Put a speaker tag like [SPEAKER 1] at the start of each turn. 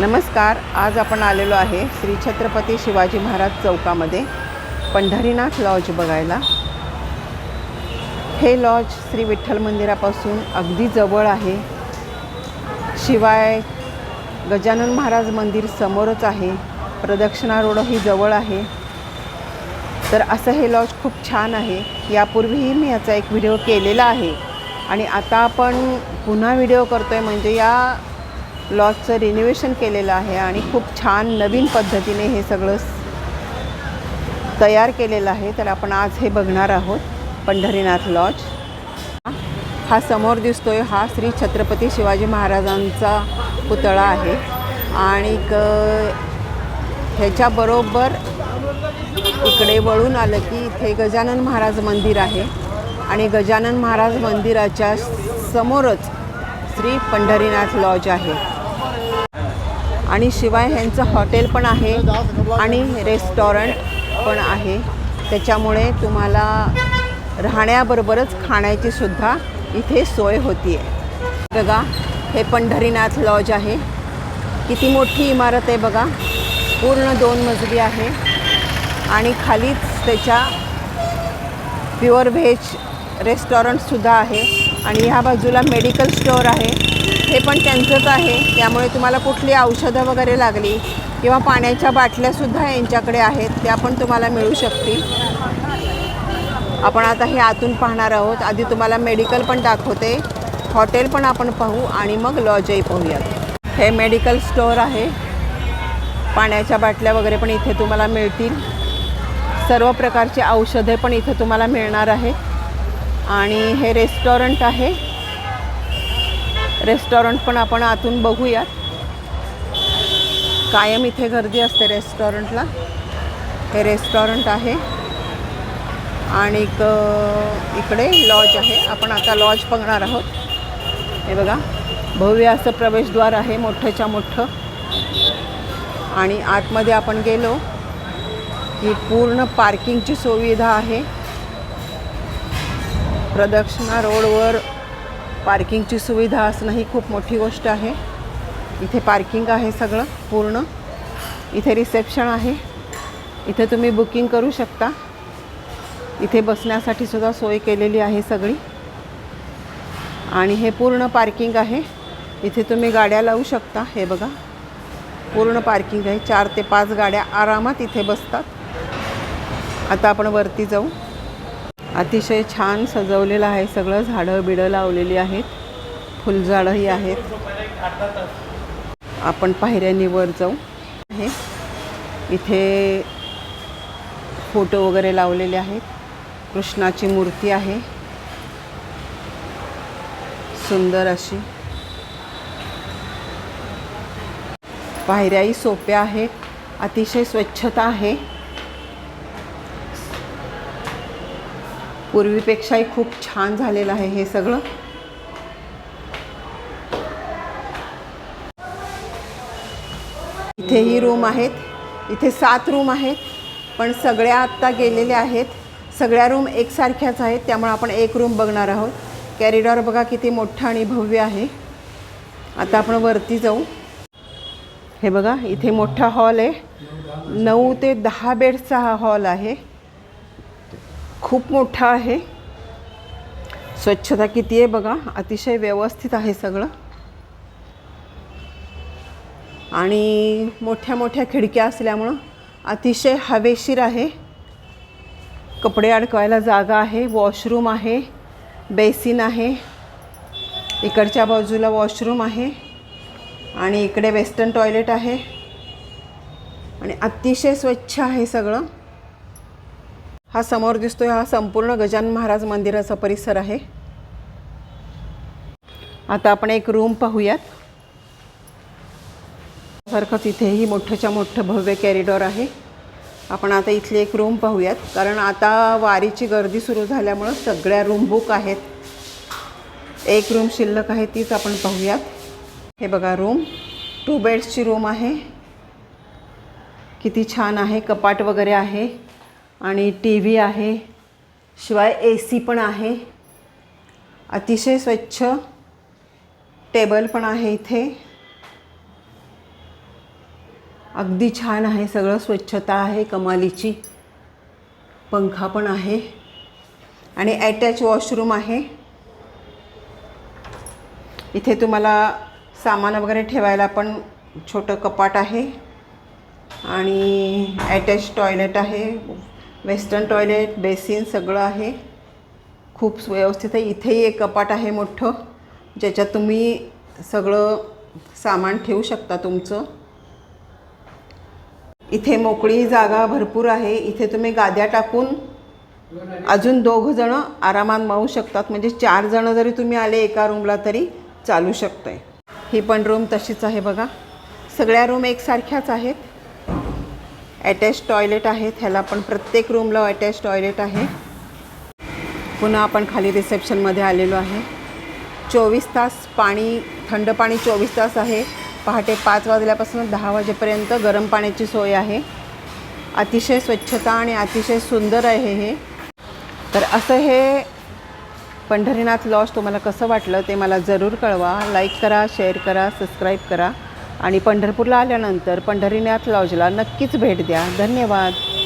[SPEAKER 1] नमस्कार आज आपण आलेलो आहे श्री छत्रपती शिवाजी महाराज चौकामध्ये पंढरीनाथ लॉज बघायला. हे लॉज श्री विठ्ठल मंदिरापासून अगदी जवळ आहे. शिवाय गजानन महाराज मंदिर समोरच आहे. प्रदक्षिणा रोडही जवळ आहे. तर असं हे लॉज खूप छान आहे. यापूर्वीही मी याचा एक व्हिडिओ केलेला आहे. आणि आता आपण पुन्हा व्हिडिओ करतो आहे म्हणजे या लॉजचं रिनोव्हेशन केलेलं आहे आणि खूप छान नवीन पद्धतीने हे सगळं तयार केलेलं आहे. तर आपण आज हे बघणार आहोत पंढरीनाथ लॉज. हा समोर दिसतोय हा श्री छत्रपती शिवाजी महाराजांचा पुतळा आहे. आणि ह्याच्याबरोबर इकडे वळून आलं की इथे गजानन महाराज मंदिर आहे. आणि गजानन महाराज मंदिराच्या समोरच श्री पंढरीनाथ लॉज आहे. आणि शिवाय ह्यांचं हॉटेल पण आहे आणि रेस्टॉरंट पण आहे. त्याच्यामुळे तुम्हाला राहण्याबरोबरच खाण्याची सुद्धा इथे सोय होती आहे बघा हे पंढरीनाथ लॉज आहे. किती मोठी इमारत आहे बघा. पूर्ण दोन मजली आहे. आणि खालीच त्याच्या प्युअर व्हेज रेस्टॉरंटसुद्धा आहे. आणि ह्या बाजूला मेडिकल स्टोअर आहे. हे पण त्यांचंच आहे. त्यामुळे तुम्हाला कुठली औषधं वगैरे लागली किंवा पाण्याच्या बाटल्यासुद्धा यांच्याकडे आहेत त्या पण तुम्हाला मिळू शकतील. आपण आता हे आतून पाहणार आहोत. आधी तुम्हाला मेडिकल पण दाखवते. हॉटेल पण आपण पाहू आणि मग लॉजही पाहूयात. हे मेडिकल स्टोअर आहे. पाण्याच्या बाटल्या वगैरे पण इथे तुम्हाला मिळतील. सर्व प्रकारची औषधे पण इथे तुम्हाला मिळणार आहेत. आणि हे रेस्टॉरंट आहे. रेस्टॉरंट पण आपण आतून बघूयात. कायम इथे गर्दी असते रेस्टॉरंटला. हे रेस्टॉरंट आहे. आणि इकडे लॉज आहे. आपण आता लॉज बघणार आहोत. हे बघा. भव्य असं प्रवेशद्वार आहे मोठंच्या मोठं. आणि आतमध्ये आपण गेलो की पूर्ण पार्किंगची सुविधा आहे. प्रदक्षिणा रोडवर पार्किंगची सुविधा असणं ही खूप मोठी गोष्ट आहे. इथे पार्किंग आहे सगळं पूर्ण. इथे रिसेप्शन आहे. इथे तुम्ही बुकिंग करू शकता. इथे बसण्यासाठी सुद्धा सोय केलेली आहे सगळी. आणि हे पूर्ण पार्किंग आहे. इथे तुम्ही गाड्या लावू शकता हे बघा. पूर्ण पार्किंग आहे. चार ते पाच गाड्या आरामात इथे बसतात. आता आपण वरती जाऊ. अतिशय छान सजवलेलं आहे. सगळं झाडं बिडं लावलेली आहेत. फुलझाडंही आहेत. आपण पायऱ्यांनी वर जाऊ. आहे इथे फोटो वगैरे लावलेले आहेत. कृष्णाची मूर्ती आहे. सुंदर अशी. पायऱ्याही सोप्या आहेत. अतिशय स्वच्छता आहे. पूर्वीपेक्षाही खूप छान झालेलं आहे हे सगळं. इथेही रूम आहेत. इथे सात रूम आहेत. पण सगळ्या आत्ता गेलेल्या आहेत. सगळ्या रूम एकसारख्याच आहेत. त्यामुळे आपण एक रूम बघणार आहोत. कॅरिडॉर बघा किती मोठं आणि भव्य आहे. आता आपण वरती जाऊ. हे बघा इथे मोठा हॉल आहे. नऊ ते दहा बेड्सचा हा हॉल आहे. खूप मोठा आहे. स्वच्छता किती आहे बघा. अतिशय व्यवस्थित आहे सगळं. आणि मोठ्या मोठ्या खिडक्या असल्यामुळं अतिशय हवेशीर आहे. कपडे अडकवायला जागा आहे. वॉशरूम आहे. बेसिन आहे. इकडच्या बाजूला वॉशरूम आहे. आणि इकडे वेस्टर्न टॉयलेट आहे. आणि अतिशय स्वच्छ आहे सगळं. हा समोर दिसतोय हा संपूर्ण गजानन महाराज मंदिराचा परिसर आहे. आता आपण एक रूम पाहूयात. सारखंच इथेही मोठंच्या मोठं भव्य कॅरिडॉर आहे. आपण आता इथली एक रूम पाहूयात कारण आता वारीची गर्दी सुरू झाल्यामुळं सगळ्या रूम बुक आहेत. एक रूम शिल्लक आहे तीच आपण पाहूयात. हे बघा रूम टू बेड्सची रूम आहे. किती छान आहे कपाट वगैरे आहे. आणि टी व्ही आहे शिवाय ए सी पण आहे. अतिशय स्वच्छ टेबल पण आहे इथे. अगदी छान आहे सगळं स्वच्छता आहे कमालीची. पंखा पण आहे. आणि ॲटॅच वॉशरूम आहे. इथे तुम्हाला सामान वगैरे ठेवायला पण छोटं कपाट आहे. आणि ॲटॅच टॉयलेट आहे. वेस्टर्न टॉयलेट बेसिन सगळं आहे. खूप व्यवस्थित आहे. इथेही एक कपाट आहे मोठं ज्याच्यात तुम्ही सगळं सामान ठेवू शकता तुमचं. इथे मोकळी जागा भरपूर आहे. इथे तुम्ही गाद्या टाकून अजून दोघंजणं आरामात मावू शकतात. म्हणजे चार जणं जरी तुम्ही आले एका रूमला तरी चालू शकतं आहे ही पण रूम तशीच आहे बघा. सगळ्या रूम एकसारख्याच आहेत. अटॅच टॉयलेट आहेत. ह्याला पण प्रत्येक रूमला अटॅच टॉयलेट आहे. पुन्हा आपण खाली रिसेप्शनमध्ये आलेलो आहे. चोवीस तास पाणी थंड पाणी चोवीस तास आहे. पहाटे पाच वाजल्यापासून दहा वाजेपर्यंत गरम पाण्याची सोय आहे. अतिशय स्वच्छता आणि अतिशय सुंदर आहे हे. तर असं हे पंढरीनाथ लॉज तुम्हाला कसं वाटलं ते मला जरूर कळवा. लाईक करा शेअर करा सबस्क्राईब करा. आणि पंढरपूरला आल्यानंतर पंढरीनाथ लॉजला नक्कीच भेट द्या. धन्यवाद.